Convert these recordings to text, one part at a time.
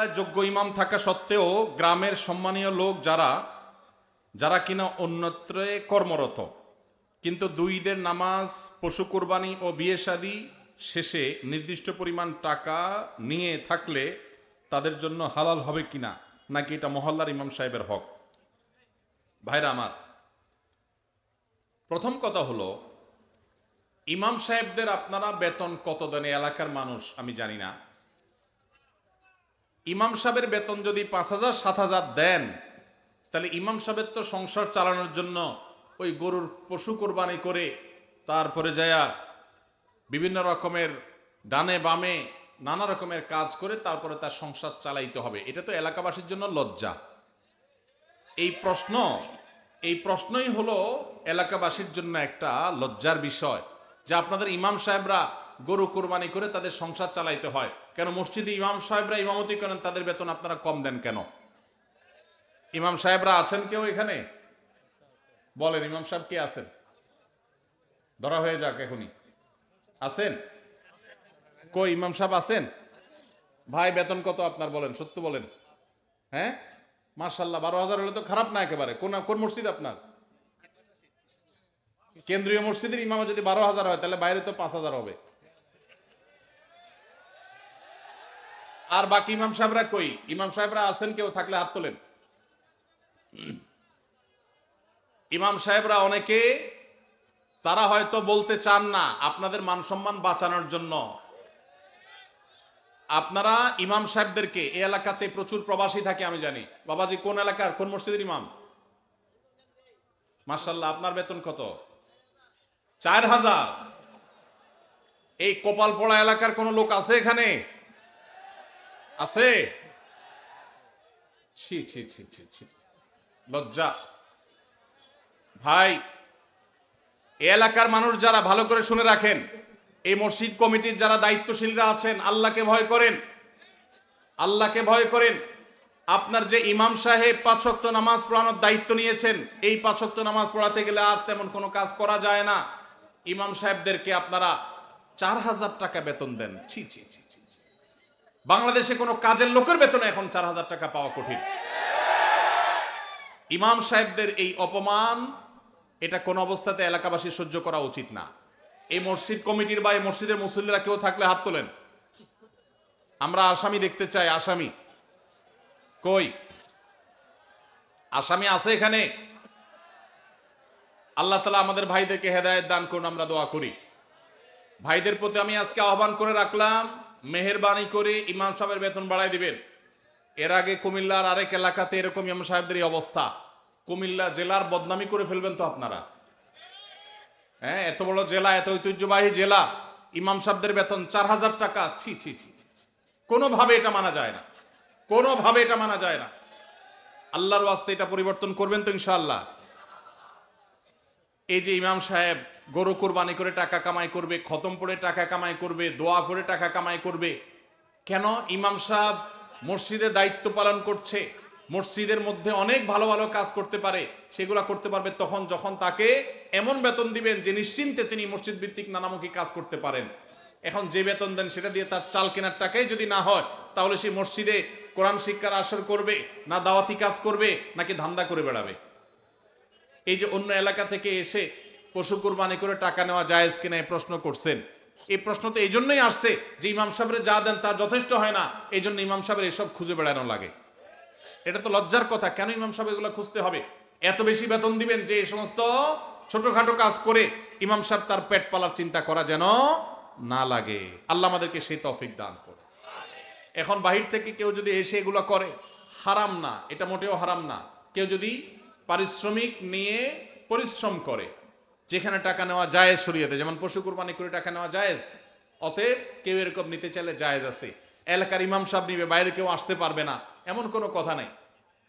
মহল্লায় যোগ্য ইমাম থাকা সত্ত্বেও গ্রামের সম্মানীয় লোক যারা যারা কিনা অন্যত্রে কর্মরত, কিন্তু দুই ঈদের নামাজ, পশু কোরবানি ও বিয়ে শাদী শেষে নির্দিষ্ট পরিমাণ টাকা নিয়ে থাকলে তাদের জন্য হালাল হবে কিনা, নাকি এটা মহল্লার ইমাম সাহেবের হক? ভাইরা আমার, প্রথম কথা হলো, ইমাম সাহেবদের আপনারা বেতন কত দেন? এলাকার মানুষ, আমি জানি না। ইমাম সাহেবের বেতন যদি পাঁচ হাজার, সাত হাজার দেন, তাহলে ইমাম সাহেবের তো সংসার চালানোর জন্য ওই গরুর পশু কোরবানি করে তারপরে যায়া বিভিন্ন রকমের ডানে বামে নানা রকমের কাজ করে তারপরে তার সংসার চালাইতে হবে। এটা তো এলাকাবাসীর জন্য লজ্জা। এই প্রশ্ন, এই প্রশ্নই হলো এলাকাবাসীর জন্য একটা লজ্জার বিষয় যে আপনাদের ইমাম সাহেবরা গরু কোরবানি করে তাদের সংসার চালাইতে হয়। কেন মসজিদে ইমাম সাহেবরা ইমামতি করেন, তাদের বেতন আপনারা কম দেন কেন? ইমাম সাহেবরা আছেন কেউ এখানে? বলেন, ইমাম সাহেব কে আছেন? ধরা হয়ে যাক এখনই। আছেন? কই, ইমাম সাহেব আছেন? ভাই, বেতন কত আপনার বলেন, সত্য বলেন। হ্যাঁ? মার্শাল্লাহ বারো হাজার হলে তো খারাপ না একেবারে। কোন কোন মসজিদ আপনার? কেন্দ্রীয় মসজিদের ইমাম যদি বারো হাজার হয়, তাহলে বাইরে তো পাঁচ হাজার হবে। আর বাকি ইমাম সাহেবরা কই? ইমাম সাহেবরা আছেন কেউ? থাকলে হাত তোলেন। ইমাম সাহেবরা অনেকে, তারা হয়তো বলতে চান না, আপনাদের মান সম্মান বাঁচানোর জন্য। আপনারা ইমাম সাহেবদেরকে, এই এলাকাতে প্রচুর প্রবাসী থাকে, আমি জানি। বাবাজি, কোন এলাকার? কোন মসজিদের ইমাম? মার্শাল্লাহ আপনার বেতন কত? চার হাজার। এই কপালপড়া এলাকার কোন লোক আছে এখানে? আছে। ছি ছি ছি ছি ছি লজ্জা। ভাই এলাকার মানুষ যারা ভালো করে শুনে রাখেন, এই মসজিদ কমিটির যারা দায়িত্বশীলরা আছেন, আল্লাহকে ভয় করেন। আল্লাহকে ভয় করেন। আপনার যে ইমাম সাহেব পাঁচক্ত নামাজ পড়ানোর দায়িত্ব নিয়েছেন, এই পাঁচক্ত নামাজ পড়াতে গেলে আর তেমন কোনো কাজ করা যায় না। ইমাম সাহেবদেরকে আপনারা চার হাজার টাকা বেতন দেন। ছি ছি ছি। বাংলাদেশে কোনো কাজের লোকের বেতনে এখন চার হাজার টাকা পাওয়া কঠিন। ইমাম সাহেবদের এই অপমান, এটা কোন অবস্থাতে এলাকাবাসী সহ্য করা উচিত না। এই মসজিদ কমিটির বা এই মসজিদের মুসল্লিরা কেউ থাকলে হাত তোলেন। আমরা আসামি দেখতে চাই, আসামি। কই? আসামি আছে এখানে? আল্লাহ তালা আমাদের ভাইদেরকে হেদায়ত দান করুন, আমরা দোয়া করি। ভাইদের প্রতি আমি আজকে আহ্বান করে রাখলাম মেহরবানি করে ইমাম সাহেবের বেতন বাড়াই দিবেন। এর আগে কুমিল্লার আরেক এলাকাতে এরকম ইমাম সাহেবদের এই অবস্থা। কুমিল্লা জেলার বদনামি করে ফেলবেন তো আপনারা। হ্যাঁ এত বড় জেলা, এত ঐতিহ্যবাহী জেলা। ইমাম সাহেবদের বেতন চার হাজার টাকা। ছি ছি ছি। কোনোভাবে এটা মানা যায় না। কোনোভাবে এটা মানা যায় না। আল্লাহর ওয়াস্তে এটা পরিবর্তন করবেন তো ইনশাআল্লাহ। এই যে ইমাম সাহেব গরু কোরবানি করে টাকা কামাই করবে, খতম পড়ে টাকা কামাই করবে, দোয়া করে টাকা কামাই করবে, কেন ইমাম সাহেব মসজিদে দায়িত্ব পালন করছে? মসজিদের মধ্যে অনেক ভালো ভালো কাজ করতে পারে, সেগুলা করতে পারবে তখন যখন তাকে এমন বেতন দিবেন যে নিশ্চিন্তে তিনি মসজিদ ভিত্তিক নানামুখী কাজ করতে পারেন। এখন যে বেতন দেন সেটা দিয়ে তার চাল কেনার টাকাই যদি না হয়, তাহলে সেই মসজিদে কোরআন শিক্ষার আসর করবে, না দাওয়াতি কাজ করবে, নাকি ধান্দা করে বেড়াবে? এই যে অন্য এলাকা থেকে এসে পশু কুরবানি করে টাকা নেওয়া জায়েজ কিনা এই প্রশ্ন করছেন। এই প্রশ্ন তো এই জন্যই আসছে যে ইমাম সাহেবের যা দেন তা যথেষ্ট হয় না, এই জন্য ইমাম সাহেবের এসব খুঁজে বেড়ানো লাগে। এটা তো লজ্জার কথা, কেন ইমাম সাহেব এগুলো খুঁজতে হবে? এত বেশি বেতন দিবেন যে এই সমস্ত ছোটখাটো কাজ করে ইমাম সাহেব তার পেট পালার চিন্তা করা যেন না লাগে। আল্লাহ আমাদেরকে সেই তৌফিক দান করে এখন বাহির থেকে কেউ যদি এসে এগুলো করে, হারাম না, এটা মোটেও হারাম না। কেউ যদি পারিশ্রমিক নিয়ে পরিশ্রম করে। যেখানে টাকা নেওয়া জায়েজ শরীয়তে, যেমন পশু কুরবানি করে টাকা নেওয়া জায়েজ, অতএব কেউ এরকম নিতে চাইলে জায়েজ আছে। এলাকার ইমাম সাহেব নিবে, বাইরে কেউ আসতে পারবে না, এমন কোনো কথা নাই।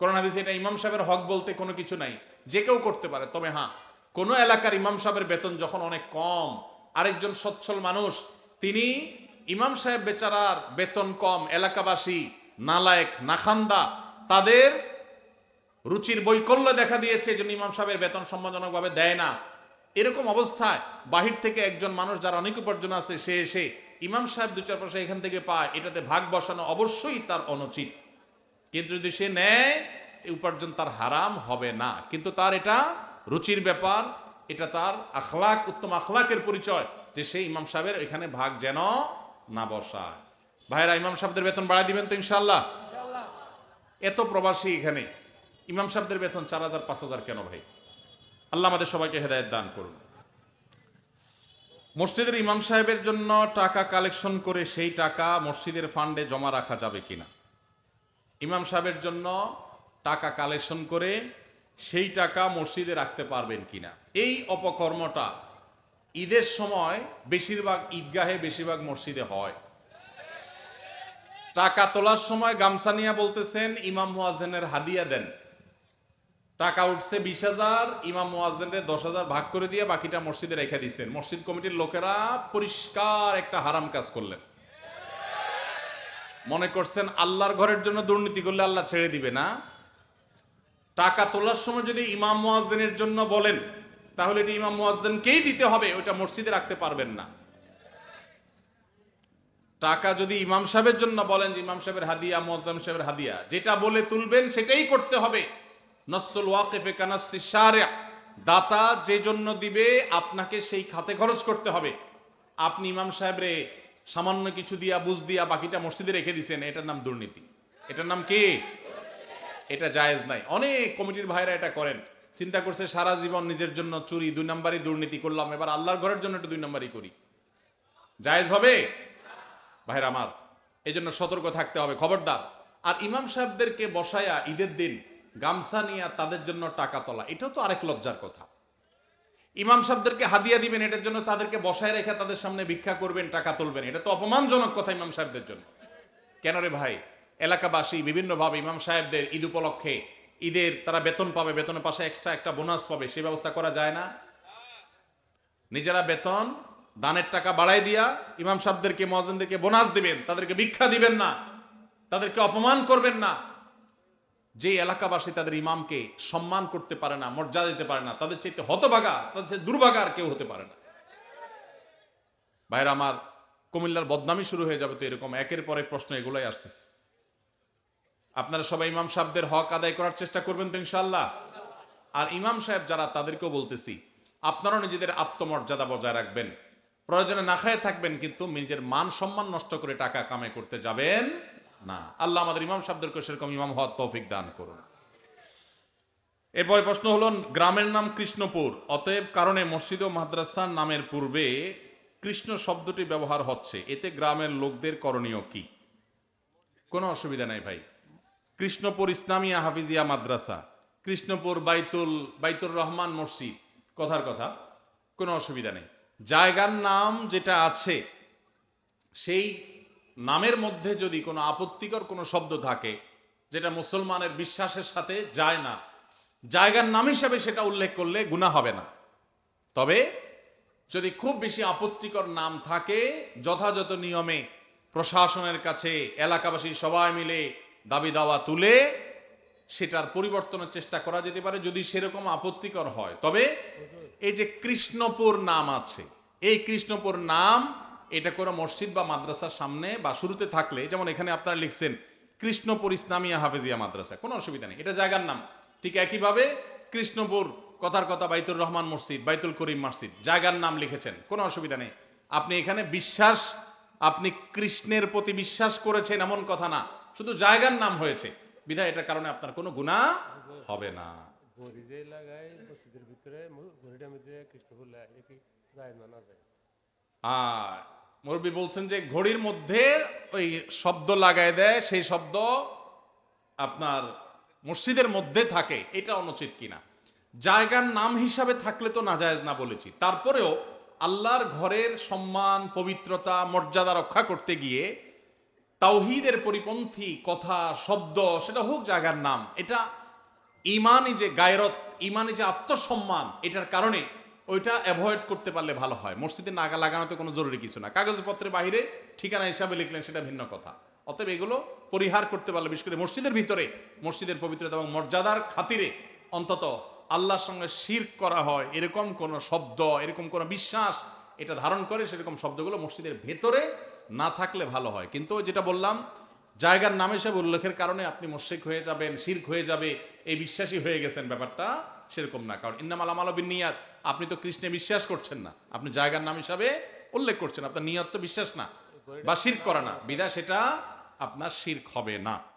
করোনা হাদিসে এটা ইমাম সাহেবের হক বলতে কোনো কিছু নাই। যে কেউ করতে পারে, তবে হ্যাঁ কোনো এলাকার ইমাম সাহেবের বেতন যখন অনেক কম, আরেকজন সচ্ছল মানুষ, তিনি ইমাম সাহেব বেচারার বেতন কম, এলাকাবাসী নালায়েক, নাখান্দা, তাদের রুচির বৈকল্য দেখা দিয়েছে জন্য ইমাম সাহেবের বেতন সম্মানজনকভাবে দেয় না। এরকম অবস্থায় বাহির থেকে একজন মানুষ যারা অনেক উপার্জন আছে সে এসে ইমাম সাহেব দু চার পয়সা এখান থেকে পায় এটাতে ভাগ বসানো অবশ্যই তার অনুচিত। কিন্তু যদি সে নেয় এই উপার্জন তার হারাম হবে না। কিন্তু তার এটা রুচির ব্যাপার এটা তার আখলাক উত্তম আখলাকের পরিচয় যে সে ইমাম সাহেবের এখানে ভাগ যেন না বসায়। ভাইরা ইমাম সাহেবদের বেতন বাড়ায় দিবেন তো ইনশাল্লাহ এত প্রবাসী এখানে। ইমাম সাহেবদের বেতন চার হাজার, পাঁচ হাজার কেন ভাই? আল্লাহ আমাদের সবাইকে হেদায়ত দান করুন। মসজিদের ইমাম সাহেবের জন্য টাকা কালেকশন করে সেই টাকা মসজিদের ফান্ডে জমা রাখা যাবে কিনা? ইমাম সাহেবের জন্য টাকা কালেকশন করে সেই টাকা মসজিদে রাখতে পারবেন কিনা? এই অপকর্মটা ঈদের সময় বেশিরভাগ ঈদগাহে বেশিরভাগ মসজিদে হয়। টাকা তোলার সময় গামছা নিয়ে বলতেছেন, ইমাম মুয়াজ্জেনের হাদিয়া দেন। টাকা উঠছে বিশ হাজার, ইমাম মুয়াজ্জেনের দশ হাজার ভাগ করে দিয়ে বাকিটা মসজিদে রেখে দিচ্ছেন মসজিদ কমিটির লোকেরা পরিষ্কার একটা হারাম কাজ করলেন। মনে করছেন আল্লাহর ঘরের জন্য দুর্নীতি করলে আল্লাহ ছেড়ে দিবে না? টাকা তোলার সময় যদি ইমাম মুয়াজ্জেনের জন্য বলেন, তাহলে এটি ইমাম মুয়াজ্জেনকেই দিতে হবে, ওইটা মসজিদে রাখতে পারবেন না। টাকা যদি ইমাম সাহেবের জন্য বলেন যে ইমাম সাহেবের হাদিয়া মুয়াজ্জম সাহেবের হাদিয়া, যেটা বলে তুলবেন সেটাই করতে হবে। নসল ওয়াকিফে কানাসি শারিয়া দাতা যে জন্য দিবে, আপনাকে সেই খাতে খরচ করতে হবে। আপনি ইমাম সাহেব রে সামান্য কিছু দিয়া, বুঝ দিয়া বাকিটা মসজিদে রেখে দিছেন, এটার নাম দুর্নীতি। এটার নাম কি? এটা জায়েজ নাই। অনেক কমিটির ভাইরা এটা করেন। চিন্তা করছে সারা জীবন নিজের জন্য চুরি, দুই নাম্বারই দুর্নীতি করলাম, এবার আল্লাহর ঘরের জন্য একটু দুই নাম্বারই করি। জায়েজ হবে? ভাইরা আমার এই জন্য সতর্ক থাকতে হবে, খবরদার। আর ইমাম সাহেবদেরকে বসায়া ঈদের দিন গামছা নিয়ে তাদের জন্য টাকা তোলা, এটাও তো আরেক লজ্জার কথা। ইমাম সাহেবদেরকে হাদিয়া দিবেন, এটার জন্য তাদেরকে বসায় রেখে তাদের সামনে ভিক্ষা করবেন, টাকা তুলবেন, এটা তো অপমানজনক কথা ইমাম সাহেবদের জন্য। কেন রে ভাই? এলাকাবাসী বিভিন্নভাবে ইমাম সাহেবদের ঈদ উপলক্ষে ঈদের তারা বেতন পাবে, বেতনের পাশে এক্সট্রা একটা বোনাস পাবে সেই ব্যবস্থা করা যায় না। নিজেরা বেতন, দানের টাকা বাড়াই দিয়া ইমাম সাহেবদেরকে মহাজনদেরকে বোনাস দিবেন, তাদেরকে ভিক্ষা দিবেন না, তাদেরকে অপমান করবেন না। যে এলাকাবাসী তাদের ইমামকে সম্মান করতে পারে না, মর্যাদা দিতে পারে না, তাদের চাইতে হতভাগা, তাদের চাইতে দুর্ভাগা আর কেউ হতে পারে না। ভাইরা, আমার কুমিল্লার বদনামি শুরু হয়ে যাবে তো এরকম একের পরে প্রশ্ন এগুলোই আসতেছে। আপনারা সবাই ইমাম সাহেবদের হক আদায় করার চেষ্টা করবেন তো ইনশাল্লাহ আর ইমাম সাহেব যারা, তাদেরকেও বলতেছি, আপনারাও নিজেদের আত্মমর্যাদা বজায় রাখবেন। প্রয়োজনে না খায় থাকবেন, কিন্তু নিজের মান সম্মান নষ্ট করে টাকা কামাই করতে যাবেন। না, আল্লাহ আমাদের ইমাম সাহেবদেরকে সেরকম ইমাম হওয়ার তৌফিক দান করুন। এরপরে প্রশ্ন হলো, গ্রামের নাম কৃষ্ণপুর, অতএব কারণে মসজিদ ও মাদ্রাসার নামের পূর্বে কৃষ্ণ শব্দটি ব্যবহার হচ্ছে। এতে গ্রামের লোকদের করণীয় কি? কোনো অসুবিধা নাই ভাই। কৃষ্ণপুর ইসলামিয়া হাফিজিয়া মাদ্রাসা, কৃষ্ণপুর বাইতুল, বাইতুর রহমান মসজিদ, কথার কথা, কোনো অসুবিধা নেই। জায়গার নাম যেটা আছে, সেই নামের মধ্যে যদি কোনো আপত্তিকর কোনো শব্দ থাকে, যেটা মুসলমানের বিশ্বাসের সাথে যায় না, জায়গার নাম হিসাবে সেটা উল্লেখ করলে গুণা হবে না। তবে যদি খুব বেশি আপত্তিকর নাম থাকে, যথাযথ নিয়মে প্রশাসনের কাছে এলাকাবাসী সবাই মিলে দাবি দাওয়া তুলে সেটার পরিবর্তনের চেষ্টা করা যেতে পারে যদি সেরকম আপত্তিকর হয়। তবে এই যে কৃষ্ণপুর নাম আছে, এই কৃষ্ণপুর নাম এটা কোনো মসজিদ বা মাদ্রাসার সামনে বা শুরুতে থাকলে, যেমন এখানে আপনারা লিখছেন, কৃষ্ণপুর ইসলামিয়া হাফেজিয়া মাদ্রাসা, কোনো অসুবিধা নেই। এটা জায়গার নাম। ঠিক একইভাবে কৃষ্ণপুর, কথার কথা, বাইতুর রহমান মসজিদ, বাইতুল করিম মসজিদ, জায়গার নাম লিখেছেন, কোনো অসুবিধা নেই। আপনি এখানে বিশ্বাস, আপনি কৃষ্ণের প্রতি বিশ্বাস করেছেন এমন কথা না, শুধু জায়গার নাম হয়েছে। বিধায় এটার কারণে আপনার কোনো গুণা হবে না। যে মসজিদের ভিতরে ম- মধ্যে কৃষ্ণফুল লাগাই এ কি যায় না না যায়? আর মুরব্বী বলছেন যে ঘড়ির মধ্যে ওই শব্দ লাগায় দেয়, সেই শব্দ আপনার মসজিদের মধ্যে থাকে, এটা অনুচিত কিনা। জায়গার নাম হিসাবে থাকলে তো নাজায়েজ না বলেছি। তারপরেও আল্লাহর ঘরের সম্মান, পবিত্রতা, মর্যাদা রক্ষা করতে গিয়ে তাওহিদের পরিপন্থী কথা, শব্দ, সেটা হোক জায়গার নাম, এটা ইমানই যে গায়রত ইমানই যে আত্মসম্মান, এটার কারণে ওইটা অ্যাভয়েড করতে পারলে ভালো হয়। মসজিদে নাগা লাগানোতে কোনো জরুরি কিছু না। কাগজপত্রের বাইরে ঠিকানা হিসাবে লিখলেন সেটা ভিন্ন কথা। অতএব এগুলো পরিহার করতে পারলে, বিশেষ করে মসজিদের ভিতরে, মসজিদের পবিত্রতা এবং মর্যাদার খাতিরে অন্তত আল্লাহর সঙ্গে শির করা হয়, এরকম কোন শব্দ, এরকম কোন বিশ্বাস এটা ধারণ করে সেরকম শব্দগুলো মসজিদের ভেতরে না থাকলে ভালো হয়। কিন্তু যেটা বললাম জায়গার নাম হিসাবে উল্লেখের কারণে আপনি মোশেক হয়ে যাবেন, শির্ক হয়ে যাবে। এই বিশ্বাসী হয়ে গেছেন, ব্যাপারটা সেরকম না। কারণ ইন্নামাল আমাল নিয়াদ আপনি তো কৃষ্ণে বিশ্বাস করছেন না। আপনি জায়গার নাম হিসাবে উল্লেখ করছেন। আপনার নিয়ত তো বিশ্বাস না, বা শির্ক করা না। বিদা সেটা আপনার শির্ক হবে না।